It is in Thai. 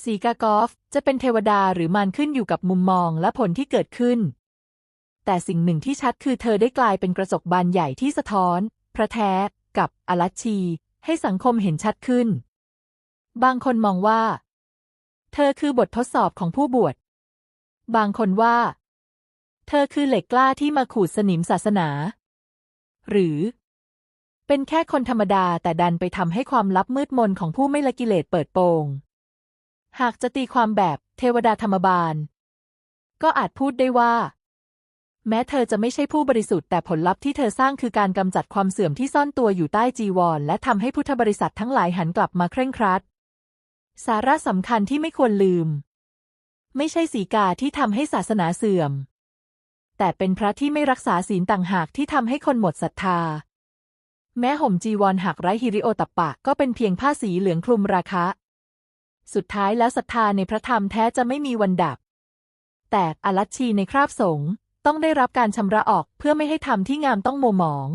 สีกากอฟจะเป็นเทวดาหรือมารขึ้นอยู่กับมุมมองและผลที่เกิดขึ้น แต่สิ่งหนึ่งที่ชัดคือเธอได้กลายเป็นกระจกบานใหญ่ที่สะท้อน พระแท้ กับอลัชชี ให้สังคมเห็นชัดขึ้น บางคนมองว่า เธอคือบททดสอบของผู้บวช บางคนว่า เธอคือเหล็กกล้าที่มาขูดสนิมศาสนา หรือ เป็นแค่คนธรรมดาแต่ดันไปทำให้ความลับมืดมนของผู้ไม่ละกิเลสเปิดโปง หากจะตีความแบบเทวดาธรรมบาล ก็อาจพูดได้ว่า แม้เธอจะไม่ใช่ผู้บริสุทธิ์แต่ผลลัพธ์ที่เธอสร้างคือการกำจัดความเสื่อมที่ซ่อนตัวอยู่ใต้จีวร และทำให้พุทธบริษัททั้งหลายหันกลับมาเคร่งครัด สาระสำคัญที่ไม่ควรลืม ไม่ใช่สีกาที่ทำให้ศาสนาเสื่อม แต่เป็นพระที่ไม่รักษาศีลต่างหากที่ทำให้คนหมดศรัทธา แม้ห่มจีวรหักไร้ฮิริโอตัปปะก็เป็นเพียงผ้าสีเหลืองคลุมราคะ สุดท้ายแล้วศรัทธาในพระธรรมแท้จะไม่มีวันดับ แต่อลัชชีในคราบสงฆ์ต้องได้รับการชำระออกเพื่อไม่ให้ธรรมที่งามต้องโมหมอง